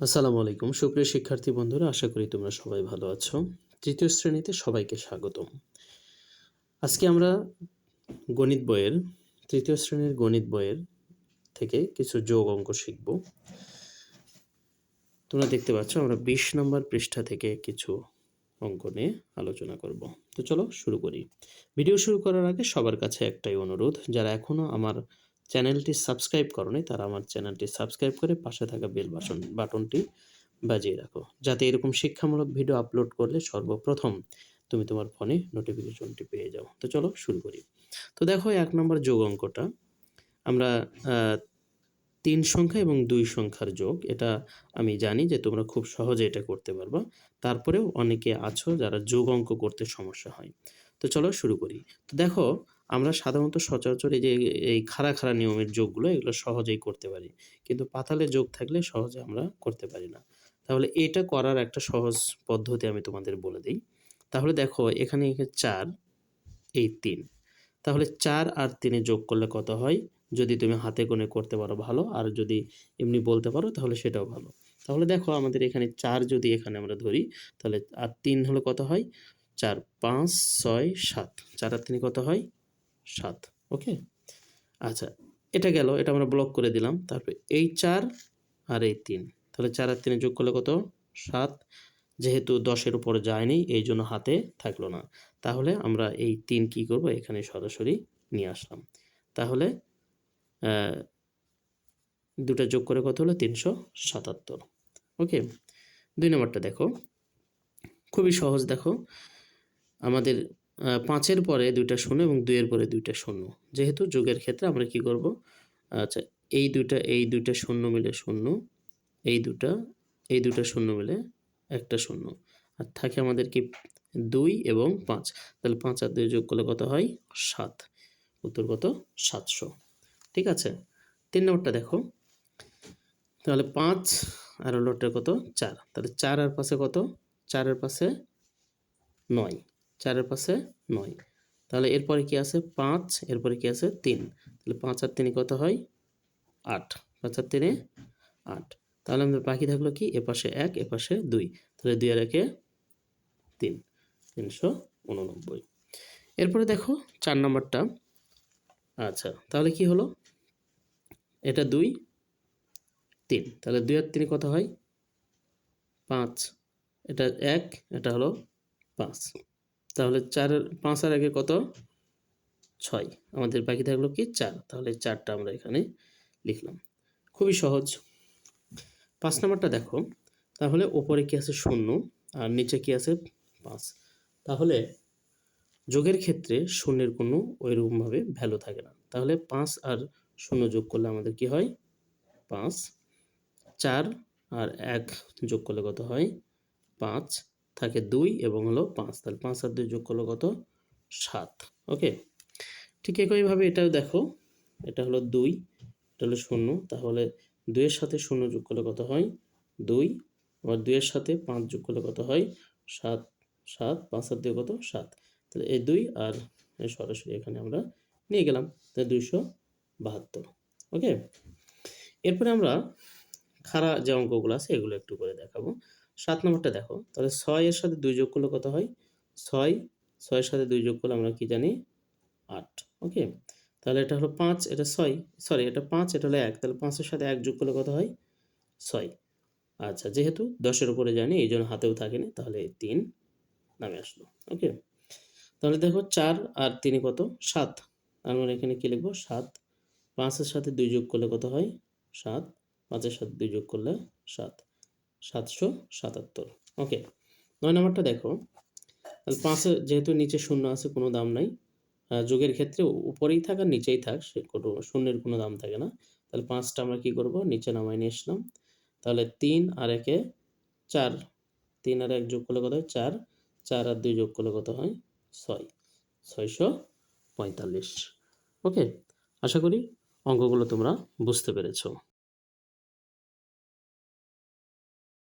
আসসালামু আলাইকুম। সুপ্রিয় শিক্ষার্থী বন্ধুরা, আশা করি তোমরা সবাই ভালো আছো। তৃতীয় শ্রেণীতে সবাইকে স্বাগতম। আজকে আমরা গণিত বইয়ের, তৃতীয় শ্রেণির গণিত বইয়ের থেকে কিছু যোগ অঙ্ক শিখব। তোমরা দেখতে পাচ্ছ, আমরা বিশ নম্বর পৃষ্ঠা থেকে কিছু অঙ্ক নিয়ে আলোচনা করব। তো চলো শুরু করি। ভিডিও শুরু করার আগে সবার কাছে একটাই অনুরোধ, যারা এখনও আমার চ্যানেলটি সাবস্ক্রাইব করনি তারা আমার চ্যানেলটি সাবস্ক্রাইব করে পাশে থাকা বেল বাটন বাটনটি বাজিয়ে রাখো। যাতে এরকম শিক্ষামূলক ভিডিও আপলোড করলে সর্বপ্রথম তুমি তোমার ফোনে নোটিফিকেশনটি পেয়ে যাও। তো চলো শুরু করি। তো দেখো, এক নম্বর যোগ অঙ্কটা। আমরা তিন সংখ্যা এবং দুই সংখ্যার যোগ। এটা আমি জানি যে তোমরা খুব সহজে এটা করতে পারবা। তারপরেও অনেকে আছো যারা যোগ অঙ্ক করতে সমস্যা হয়। তো চলো শুরু করি। তো দেখো আমরা সাধারণত সচরাচর এই যে এই খাড়া খাড়া নিয়মের যোগগুলো এগুলো সহজেই করতে পারি। কিন্তু পাতালে যোগ থাকলে সহজে আমরা করতে পারি না। তাহলে এটা করার একটা সহজ পদ্ধতি আমি তোমাদের বলে দিই। তাহলে দেখো, এখানে চার, এই তিন। তাহলে চার আর তিনে যোগ করলে কত হয়? যদি তুমি হাতে গোনে করতে পারো ভালো, আর যদি এমনি বলতে পারো তাহলে সেটাও ভালো। তাহলে দেখো, আমাদের এখানে চার যদি এখানে আমরা ধরি, তাহলে আর তিন হলে কত হয়? চার, পাঁচ, ছয়, সাত। চার আর তিনে কত হয়? সাত ওকে আচ্ছা এটা গেল, এটা আমরা ব্লক করে দিলাম, তারপরে এই চার আর এই তিন, তাহলে চার আর তিনে যোগ করলে কত? সাত, যেহেতু দশের উপর যায়নি, এই জন্য হাতে থাকল না। তাহলে আমরা এই তিন কি করব? এখানে সরাসরি নিয়ে আসলাম। তাহলে দুটা যোগ করে কত হলো? তিনশো সাতাত্তর ওকে দুই নম্বরটা দেখো, খুবই সহজ দেখো। আমাদের পাঁচের পরে দুইটা শূন্য এবং দুইয়ের পরে দুইটা শূন্য। যেহেতু যোগের ক্ষেত্রে আমরা কি করব? আচ্ছা এই দুইটা এই দুইটা শূন্য মিলে শূন্য, এই দুটা এই দুটা শূন্য মিলে একটা শূন্য। আর থাকে আমাদের কি দুই এবং পাঁচ। তাহলে পাঁচ আর দুই যোগ করলে কত হয়? সাত। উত্তর কত? সাতশো। ঠিক আছে? তিন নম্বরটা দেখো। তাহলে পাঁচ আর হলোটা কত? চার। তাহলে চার আর পাশে কত? চারের পাশে নয়। চারের পাশে নয়। তাহলে এরপরে কি আছে? পাঁচ, এরপরে কি আছে? তিন। তাহলে পাঁচ আর তিনে কত হয়? আট। পাঁচ আর তিনে আট। তাহলে আমাদের বাকি থাকল কি? এ পাশে এক, এ পাশে দুই। তাহলে দুই আর একে তিন। তিনশো উননব্বই। এরপরে দেখো চার নম্বরটা। আচ্ছা তাহলে কি হলো? এটা দুই, তিন। তাহলে দুই আর তিনে কত হয়? পাঁচ। এটা এক, এটা হলো পাঁচ। তাহলে চার, পাঁচ আর একে কত? ছয়। আমাদের বাকি থাকল কি? চার। তাহলে চারটা আমরা এখানে লিখলাম। খুবই সহজ। পাঁচ নাম্বারটা দেখো। তাহলে ওপরে কি আছে শূন্য আর নিচে কি আছে পাঁচ। তাহলে যোগের ক্ষেত্রে শূন্যের কোনো ওইরকমভাবে ভ্যালু থাকে না। তাহলে পাঁচ আর শূন্য যোগ করলে আমাদের কি হয়? পাঁচ। চার আর এক যোগ করলে কত হয়? পাঁচ। থাকে দুই এবং হলো পাঁচ। তাহলে পাঁচ আর দুই যোগ করলে কত? সাত। ওকে? ঠিক একইভাবে এটাও দেখো, এটা হলো দুই, এটা হলো শূন্য। তাহলে দুইয়ের সাথে শূন্য যোগ করলে কত হয়? দুই। আবার দুইয়ের সাথে পাঁচ যোগ করলে কত হয়? সাত। সাত, পাঁচ আর দুই কত? সাত। তাহলে এই দুই আর সরাসরি এখানে আমরা নিয়ে গেলাম। তাহলে দুইশো বাহাত্তর। ওকে? এরপরে আমরা খাড়া যে অঙ্কগুলো আছে, এগুলো একটু করে দেখাবো। সাত নম্বরটা দেখো। তাহলে ছয়ের সাথে দুই যোগ করলে কত হয়? ছয়। ছয়ের সাথে দুই যোগ করলে আমরা কি জানি? আট। ওকে? তাহলে এটা হলো পাঁচ, এটা ছয়। সরি এটা পাঁচ, এটা হলো এক। তাহলে পাঁচের সাথে এক যোগ করলে কত হয়? ছয়। আচ্ছা যেহেতু দশের উপরে জানি, এই জন্য হাতেও থাকেনি, তাহলে তিন নামে আসলো। ওকে? তাহলে দেখো চার আর তিনে কত? সাত। আমরা এখানে কি লিখব? সাত। পাঁচের সাথে দুই যোগ করলে কত হয়? সাত। পাঁচের সাথে দুই যোগ করলে সাত। সাতশো সাতাত্তর। ওকে নয় নম্বরটা দেখো। পাঁচের যেহেতু নিচে শূন্য আছে, কোনো দাম নাই। যোগের ক্ষেত্রে উপরেই থাক আর নিচেই থাক, সে কোনো শূন্যের কোনো দাম থাকে না। তাহলে পাঁচটা আমরা কি করব? নিচে নামাই নিয়ে আসলাম। তাহলে তিন আর একে চার, তিন আর এক যোগ করলে কত হয়? চার চার আর দুই যোগ করলে কত হয়? ছয়, ছয়শো পঁয়তাল্লিশ। ওকে আশা করি অঙ্কগুলো তোমরা বুঝতে পেরেছ।